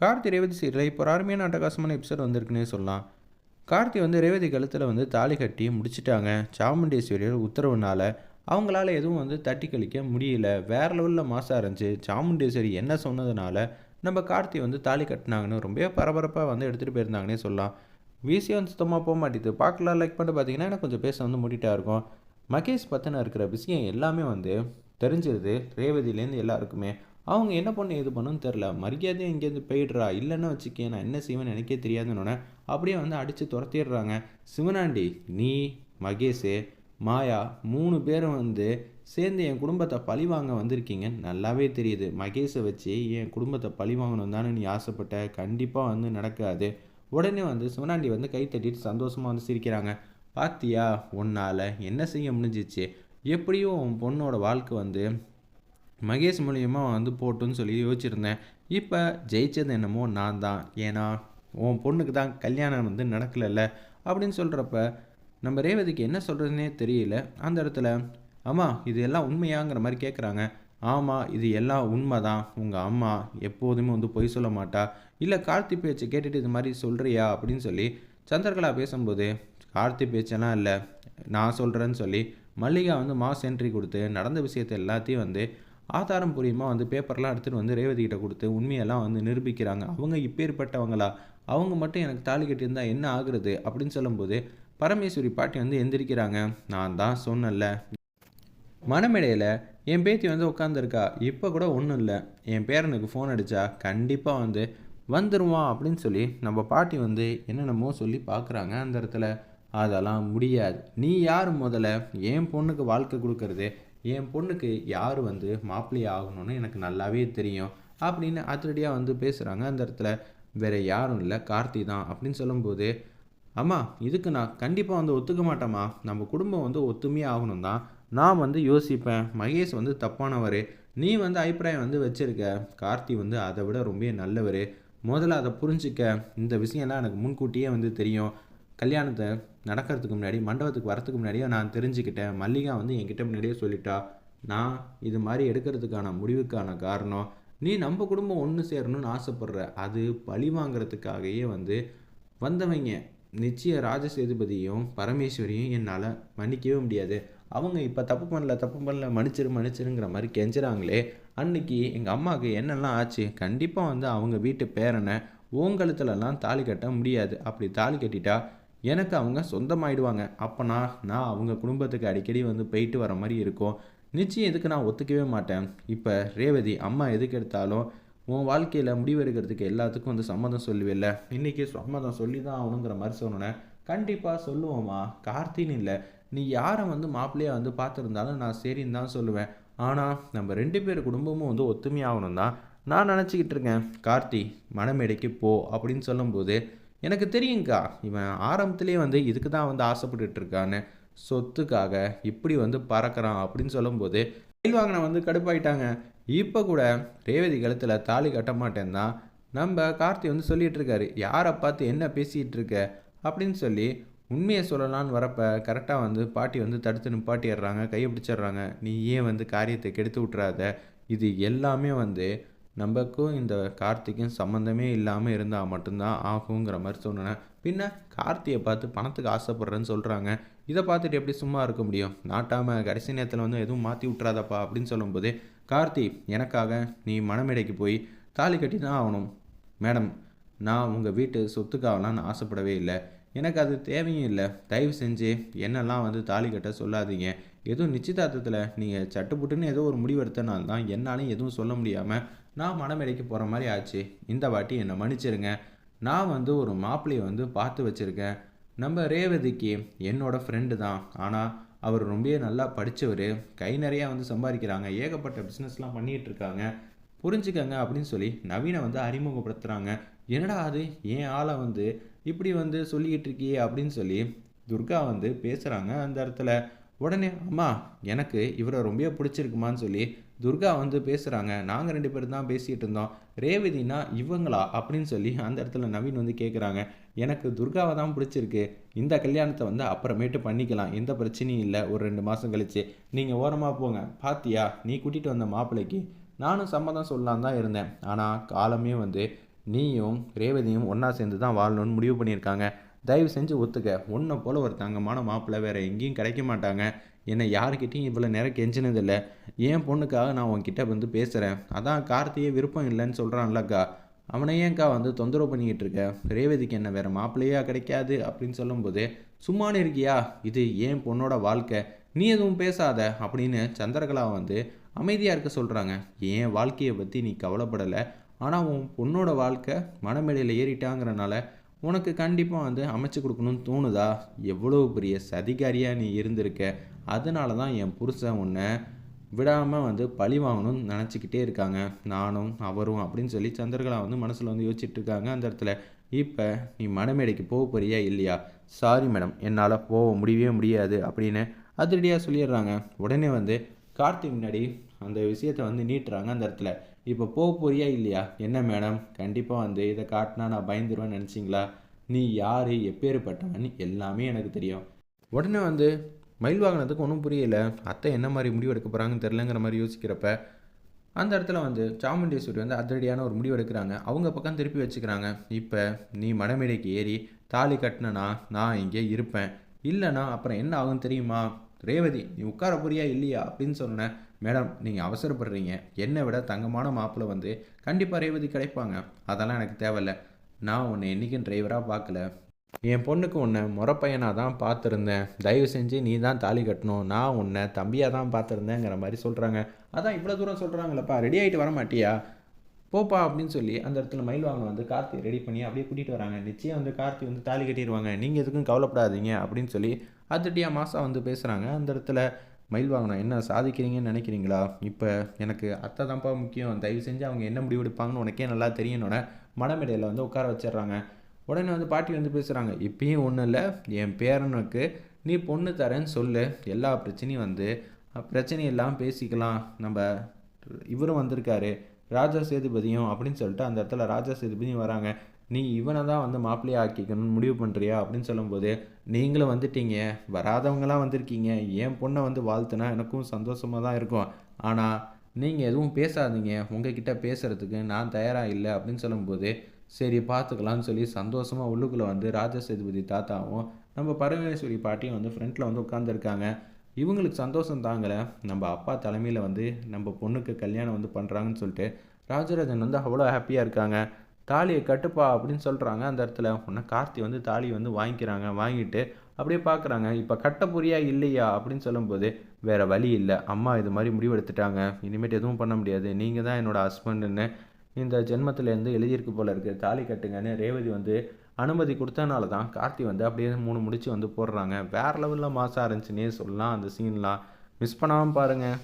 Karthi Revathi serial இப்போ ஒரு அருமையான அட்டகாசமான எபிசோட் வந்திருக்குன்னே சொல்லலாம். கார்த்தி வந்து ரேவதி கழுத்தில் வந்து தாலி கட்டி முடிச்சிட்டாங்க. சாமுண்டேஸ்வரியர் உத்தரவுனால அவங்களால எதுவும் வந்து தட்டி கழிக்க முடியல. வேற லெவலில் மாசம் இருந்துச்சு. சாமுண்டேஸ்வரி என்ன சொன்னதுனால நம்ம கார்த்தி வந்து தாலி கட்டினாங்கன்னு ரொம்ப பரபரப்பாக வந்து எடுத்துகிட்டு போயிருந்தாங்கன்னே சொல்லலாம். வீசியும் வந்து சுத்தமாக போக மாட்டேது. பார்க்கலாம் லைக் பண்ணிட்டு பார்த்தீங்கன்னா எனக்கு கொஞ்சம் பேச வந்து மூடிட்டா இருக்கும். மகேஷ் பற்றின இருக்கிற விஷயம் எல்லாமே வந்து தெரிஞ்சிருது. ரேவதியிலேருந்து எல்லாருக்குமே. அவங்க என்ன பண்ணு எது பண்ணுன்னு தெரில மரியாதையும் இங்கேருந்து போயிடுறா. இல்லைன்னு வச்சுக்கே நான் என்ன செய்வேன்னு எனக்கே தெரியாதுன்னு அப்படியே வந்து அடித்து துரத்திடுறாங்க. சிவனாண்டி நீ மகேஷு மாயா மூணு பேரும் வந்து சேர்ந்து என் குடும்பத்தை பழி வாங்க வந்திருக்கீங்க. நல்லாவே தெரியுது. மகேஷை வச்சு என் குடும்பத்தை பழி வாங்கணும் தானே நீ ஆசைப்பட்ட. கண்டிப்பாக வந்து நடக்காது. உடனே வந்து சிவனாண்டி வந்து கை தட்டிட்டு சந்தோஷமாக வந்து சிரிக்கிறாங்க. பாத்தியா உன்னால் என்ன செய்ய முடிஞ்சிச்சு? எப்படியும் உன் பொண்ணோட வாழ்க்கை வந்து மகேஷ் மூலியமாக வந்து போட்டுன்னு சொல்லி யோசிச்சிருந்தேன். இப்போ ஜெயிச்சது என்னமோ நான் தான். ஏன்னா உன் பொண்ணுக்கு தான் கல்யாணம் வந்து நடக்கலைல்ல. அப்படின்னு சொல்கிறப்ப நம்ம ரேவதிக்கு என்ன சொல்கிறதுனே தெரியல. அந்த இடத்துல அம்மா இது எல்லாம் உண்மையாங்கிற மாதிரி கேட்குறாங்க ஆமாம் இது எல்லாம் உண்மை தான் உங்கள் அம்மா எப்போதுமே வந்து பொய் சொல்ல மாட்டா. இல்லை கார்த்தி பேச்சை கேட்டுட்டு இது மாதிரி சொல்கிறியா அப்படின்னு சொல்லி சந்திரகலா பேசும்போது கார்த்தி பேச்செல்லாம் இல்லை. நான் சொல்கிறேன்னு சொல்லி மல்லிகா வந்து மாஸ் என்ட்ரி கொடுத்து நடந்த விஷயத்தை எல்லாத்தையும் வந்து ஆதாரம் பூர்வமாக வந்து பேப்பர்லாம் எடுத்துகிட்டு வந்து ரேவதி கிட்ட கொடுத்து உண்மையெல்லாம் வந்து நிரூபிக்கிறாங்க. அவங்க இப்பேற்பட்டவங்களா? அவங்க மட்டும் எனக்கு தாலி கட்டியிருந்தா என்ன ஆகுறது? அப்படின்னு சொல்லும்போது பரமேஸ்வரி பாட்டி வந்து எந்திரிக்கிறாங்க. நான் தான் சொன்னல மனமேடையில் என் பேத்தி வந்து உட்காந்துருக்கா இப்போ கூட ஒன்றும் இல்லை. என் பேரனுக்கு ஃபோன் அடித்தா கண்டிப்பாக வந்து வந்துடுவான் அப்படின்னு சொல்லி நம்ம பாட்டி வந்து என்னென்னமோ சொல்லி பார்க்குறாங்க அந்த இடத்துல. அதெல்லாம் முடியாது. நீ யார் முதல்ல? என் பொண்ணுக்கு வாழ்க்கை கொடுக்கறது என் பொண்ணுக்கு யார் வந்து மாப்பிள்ளை ஆகணும்னு எனக்கு நல்லாவே தெரியும் அப்படின்னு அதிரடியாக வந்து பேசுகிறாங்க அந்த இடத்துல வேறு யாரும் இல்லை கார்த்தி தான் அப்படின்னு சொல்லும்போது அம்மா இதுக்கு நான் கண்டிப்பாக வந்து ஒத்துக்க மாட்டேம்மா. நம்ம குடும்பம் வந்து ஒத்துமையாக ஆகணும் தான். நான் வந்து யோசிப்பேன். மகேஷ் வந்து தப்பானவர். நீ வந்து அபிப்பிராயம் வந்து வச்சுருக்க. கார்த்தி வந்து அதை விட ரொம்ப நல்லவர். முதல்ல அதை புரிஞ்சிக்க. இந்த விஷயம்லாம் எனக்கு முன்கூட்டியே வந்து தெரியும். கல்யாணத்தை நடக்கிறதுக்கு முன்னாடி மண்டபத்துக்கு வரத்துக்கு முன்னாடியே நான் தெரிஞ்சுக்கிட்டேன். மல்லிகா வந்து என்கிட்ட முன்னாடியே சொல்லிட்டா நான் இது மாதிரி எடுக்கிறதுக்கான முடிவுக்கான காரணம் நீ நம்ம குடும்பம் ஒன்று சேரணும்னு ஆசைப்படுற. அது பழி வாங்குறதுக்காகவே வந்து வந்தவங்க நிச்சய ராஜசேதுபதியும் பரமேஸ்வரியும் என்னால் மன்னிக்கவே முடியாது. அவங்க இப்போ தப்பு பண்ணல தப்பு பண்ணல மன்னிச்சிரு மன்னிச்சிருங்கிற மாதிரி கெஞ்சுறாங்களே அன்னைக்கு எங்கள் அம்மாவுக்கு என்னெல்லாம் ஆச்சு? கண்டிப்பாக வந்து அவங்க வீட்டு பேரனை ஓங்கலத்துலலாம் தாலி கட்ட முடியாது. அப்படி தாலி கட்டிட்டா எனக்கு அவங்க சொந்தமாயிடுவாங்க. அப்போனா நான் அவங்க குடும்பத்துக்கு அடிக்கடி வந்து போயிட்டு வர மாதிரி இருக்கும். நிச்சயம் எதுக்கு நான் ஒத்துக்கவே மாட்டேன். இப்போ ரேவதி அம்மா எதுக்கு எடுத்தாலும் உன் வாழ்க்கையில் முடிவெடுக்கிறதுக்கு எல்லாத்துக்கும் வந்து சம்மதம் சொல்லுவில்ல. இன்றைக்கி சம்மதம் சொல்லி தான் ஆகணுங்கிற மாதிரி சொன்னேன் கண்டிப்பாக சொல்லுவோம்மா. கார்த்தின்னு இல்லை. நீ யாரை வந்து மாப்பிள்ளையாக வந்து பார்த்துருந்தாலும் நான் சரின்னு தான் சொல்லுவேன். ஆனால் நம்ம ரெண்டு பேர் குடும்பமும் வந்து ஒத்துமையாகணும் தான் நான் நினச்சிக்கிட்டு இருக்கேன். கார்த்தி மனமேடைக்கு போ அப்படின்னு சொல்லும்போது எனக்கு தெரியுங்க்கா இவன் ஆரம்பத்துலேயே வந்து இதுக்கு தான் வந்து ஆசைப்பட்டுட்டு இருக்கான்னு சொத்துக்காக இப்படி வந்து பறக்கிறான் அப்படின்னு சொல்லும்போது ரயில் வாங்கின வந்து கடுப்பாயிட்டாங்க. இப்போ கூட ரேவதி கழுத்தில் தாலி கட்ட மாட்டேன்தான் நம்ம கார்த்தி வந்து சொல்லிகிட்டு இருக்காரு யாரை பார்த்து என்ன பேசிகிட்டு இருக்க? அப்படின்னு சொல்லி உண்மையை சொல்லலான்னு வரப்போ கரெக்டாக வந்து பாட்டி வந்து தடுத்து நிப்பாட்டிடுறாங்க கையை பிடிச்சிடுறாங்க. நீ ஏன் வந்து காரியத்தை கெடுத்து விட்றாத இது எல்லாமே வந்து நம்மக்கும் இந்த கார்த்திக்கும் சம்மந்தமே இல்லாமல் இருந்தால் மட்டும்தான் ஆகுங்கிற மாதிரி சொன்னேன். பின்ன கார்த்தியை பார்த்து பணத்துக்கு ஆசைப்பட்றேன்னு சொல்கிறாங்க இதை பார்த்துட்டு எப்படி சும்மா இருக்க முடியும்? நாட்டாமல் கடைசி நேரத்தில் வந்து எதுவும் மாற்றி விட்றாதப்பா அப்படின்னு சொல்லும்போது கார்த்தி எனக்காக நீ மனமேடைக்கு போய் தாலி கட்டி தான் ஆகணும். மேடம் நான் உங்கள் வீட்டு சொத்துக்காகலாம்னு ஆசைப்படவே இல்லை. எனக்கு அது தேவையும் இல்லை. தயவு செஞ்சு என்னெல்லாம் வந்து தாலி கட்ட சொல்லாதீங்க. எதுவும் நிச்சயதார்த்தத்தில் நீங்கள் சட்டுப்புட்டுன்னு ஏதோ ஒரு முடிவு தான் என்னாலையும் எதுவும் சொல்ல முடியாமல் நான் மனமேடைக்கு போகிற மாதிரி ஆச்சு. இந்த வாட்டி என்னை மன்னிச்சிருங்க. நான் வந்து ஒரு மாப்பிள்ளையை வந்து பார்த்து வச்சுருக்கேன். நம்ம ரேவதிக்கு என்னோடய ஃப்ரெண்டு தான். ஆனால் அவர் ரொம்ப நல்லா படித்தவர் கை நிறையா வந்து சம்பாதிக்கிறாங்க. ஏகப்பட்ட பிஸ்னஸ்லாம் பண்ணிகிட்ருக்காங்க புரிஞ்சுக்கங்க அப்படின்னு சொல்லி நவீனை வந்து அறிமுகப்படுத்துகிறாங்க என்னடா அது? என் ஆளை வந்து இப்படி வந்து சொல்லிக்கிட்டு இருக்கியே அப்படின்னு சொல்லி துர்கா வந்து பேசுகிறாங்க அந்த இடத்துல. உடனே அம்மா எனக்கு இவரை ரொம்ப பிடிச்சிருக்குமான்னு சொல்லி துர்கா வந்து பேசுகிறாங்க நாங்கள் ரெண்டு பேரும் தான் பேசிகிட்டு இருந்தோம். ரேவதினா இவங்களா? அப்படின்னு சொல்லி அந்த இடத்துல நவீன் வந்து கேட்குறாங்க எனக்கு துர்காவை தான் பிடிச்சிருக்கு. இந்த கல்யாணத்தை வந்து அப்புறமேட்டு பண்ணிக்கலாம். எந்த பிரச்சனையும் இல்லை. ஒரு ரெண்டு மாதம் கழிச்சு. நீங்கள் ஓரமாக போங்க. பாத்தியா? நீ கூட்டிகிட்டு வந்த மாப்பிள்ளைக்கு நானும் சம்மதம் சொல்லலாம் தான் இருந்தேன். ஆனால் காலமே வந்து நீயும் ரேவதியும் ஒன்றா சேர்ந்து தான் வாழணும்னு முடிவு பண்ணியிருக்காங்க. தயவு செஞ்சு ஒத்துக்க. உன்னை போல் ஒரு தங்கமான மாப்பிள்ளை வேறு எங்கேயும் கிடைக்க மாட்டாங்க. என்னை யாருக்கிட்டையும் இவ்வளோ நேரம் கெஞ்சினதில்லை. என் பொண்ணுக்காக நான் உன்கிட்ட வந்து பேசுகிறேன் அதான் கார்த்தியே விருப்பம் இல்லைன்னு சொல்கிறான்லக்கா அவனை ஏன்க்கா வந்து தொந்தரவு பண்ணிக்கிட்டு இருக்க? ரேவதிக்கு என்ன வேறு மாப்பிள்ளையா கிடைக்காது அப்படின்னு சொல்லும்போது சும்மானு இருக்கியா? இது ஏன் பொண்ணோட வாழ்க்கை. நீ எதுவும் பேசாத. அப்படின்னு சந்திரகலா வந்து அமைதியாக இருக்க சொல்கிறாங்க என் வாழ்க்கையை பற்றி நீ கவலைப்படலை. ஆனால் உன் பொண்ணோட வாழ்க்கை மனமேடையில் ஏறிட்டாங்கிறனால உனக்கு கண்டிப்பாக வந்து அமைச்சு கொடுக்கணும்னு தோணுதா? எவ்வளோ பெரிய சதிகாரியாக நீ இருந்திருக்க? அதனால தான் என் புருஷன் உன்னை விடாமல் வந்து பழி வாங்கணும்னு நினச்சிக்கிட்டே இருக்காங்க. நானும் அவரும் அப்படின்னு சொல்லி சந்திரகலா வந்து மனசில் வந்து யோசிச்சுட்டு இருக்காங்க அந்த இடத்துல. இப்போ நீ மணமேடைக்கு போக போறியா இல்லையா? சாரி மேடம் என்னால் போக முடியவே முடியாது அப்படின்னு அதிரடியாக சொல்லிடுறாங்க. உடனே வந்து கார்த்தி முன்னாடி அந்த விஷயத்தை வந்து நீட்டுறாங்க அந்த இடத்துல. இப்போ போக போறியா இல்லையா? என்ன மேடம்? கண்டிப்பாக வந்து இதை காட்டினா நான் பயந்துருவேன்னு நினச்சிங்களா? நீ யார்? எப்பேற்பட்டவன் எல்லாமே எனக்கு தெரியும். உடனே வந்து மயில் வாங்கினதுக்கு ஒன்றும் புரியல. அத்தை என்ன மாதிரி முடிவு எடுக்க போகிறாங்கன்னு தெரிலங்கிற மாதிரி யோசிக்கிறப்ப அந்த இடத்துல வந்து சாமுண்டேஸ்வரி வந்து அதிரடியான ஒரு முடிவு எடுக்கிறாங்க. அவங்க பக்கம் திருப்பி வச்சுக்கிறாங்க. இப்போ நீ மணமேடைக்கு ஏறி தாலி கட்டினனா நான் இங்கே இருப்பேன். இல்லைனா அப்புறம் என்ன ஆகும் தெரியுமா? ரேவதி நீ உட்கார போறியா இல்லையா? அப்படின்னு சொன்னேன் மேடம் நீங்கள் அவசரப்படுறீங்க. என்னை விட தங்கமான மாப்பிள்ளை வந்து கண்டிப்பாக ரேவதி கிடைப்பாங்க. அதெல்லாம் எனக்கு தேவையில்லை. நான் உன்னை என்றைக்கும் டிரைவராக பார்க்கல. என் பொண்ணுக்கு உன்னை முறப்பையனாக தான் பார்த்துருந்தேன். தயவு செஞ்சு நீ தான் தாலி கட்டணும். நான் உன்னை தம்பியாக தான் பார்த்துருந்தேங்கிற மாதிரி சொல்கிறாங்க அதான் இவ்வளோ தூரம் சொல்கிறாங்களப்பா ரெடி ஆகிட்டு வர மாட்டியா? போப்பா அப்படின்னு சொல்லி அந்த இடத்துல மயில் வாங்க வந்து கார்த்தி ரெடி பண்ணி அப்படியே கூட்டிகிட்டு வராங்க. நிச்சயம் வந்து கார்த்தி வந்து தாலி கட்டிடுவாங்க நீங்கள் எதுக்கும் கவலைப்படாதீங்க அப்படின்னு சொல்லி அதிரடியாக மாசா வந்து பேசுகிறாங்க அந்த இடத்துல மயில் வாங்கணும் என்ன சாதிக்கிறீங்கன்னு நினைக்கிறீங்களா? இப்போ எனக்கு அத்தை தான்ப்பா முக்கியம். தயவு செஞ்சு அவங்க என்ன முடிவு எடுப்பாங்கன்னு உனக்கே நல்லா தெரியணுன்னே மனமேடையில் வந்து உட்கார வச்சிடுறாங்க. உடனே வந்து பாட்டி வந்து பேசுகிறாங்க இப்பயும் ஒன்றும் இல்லை. என் பேரனுக்கு நீ பொண்ணு தரேன்னு சொல்லு. எல்லா பிரச்சனையும் வந்து பிரச்சனையெல்லாம் பேசிக்கலாம். நம்ம இவரும் வந்திருக்காரு. ராஜா சேதுபதியும் அப்படின்னு சொல்லிட்டு அந்த இடத்துல ராஜா சேதுபதியும் வராங்க. நீ இவனை தான் வந்து மாப்பிள்ளையை ஆக்கிக்கணும்னு முடிவு பண்ணுறியா அப்படின்னு சொல்லும்போது நீங்களும் வந்துட்டீங்க. வராதவங்களாம் வந்திருக்கீங்க. என் பொண்ணை வந்து வாழ்த்துனா எனக்கும் சந்தோஷமாக தான் இருக்கும். ஆனால் நீங்கள் எதுவும் பேசாதீங்க. உங்ககிட்ட பேசுகிறதுக்கு நான் தயாராக இல்லை. அப்படின்னு சொல்லும்போது சரி பார்த்துக்கலான்னு சொல்லி சந்தோஷமாக உள்ளுக்குள்ளே வந்து ராஜ சேதுபதி தாத்தாவும் நம்ம பரமேஸ்வரி பாட்டியும் வந்து ஃப்ரண்ட்டில் வந்து உட்காந்துருக்காங்க இவங்களுக்கு சந்தோஷம் தாங்கலை. நம்ம அப்பா தலைமையில் வந்து நம்ம பொண்ணுக்கு கல்யாணம் வந்து பண்ணுறாங்கன்னு சொல்லிட்டு ராஜராஜன் வந்து அவ்வளோ ஹாப்பியாக இருக்காங்க. தாலியை கட்டுப்பா அப்படின்னு சொல்கிறாங்க அந்த இடத்துல உடனே கார்த்தி வந்து தாலியை வந்து வாங்கிக்கிறாங்க. வாங்கிட்டு அப்படியே பார்க்குறாங்க இப்போ கட்ட புரியா இல்லையா அப்படின்னு சொல்லும்போது வேறு வழி இல்லை. அம்மா இது மாதிரி முடிவெடுத்துட்டாங்க. இனிமேட்டு எதுவும் பண்ண முடியாது. நீங்கள் தான் என்னோடய ஹஸ்பண்டுன்னு இந்த ஜென்மத்திலேருந்து எழுதியிருக்கு போல இருக்குது தாலி கட்டுங்கன்னு ரேவதி வந்து அனுமதி கொடுத்தனால தான் கார்த்தி வந்து அப்படியே மூணு முடிச்சு வந்து போடுறாங்க. வேறு லெவலில் மாசாக இருந்துச்சுன்னே சொல்லலாம். அந்த சீன்லாம் மிஸ் பண்ணாமல் பாருங்கள்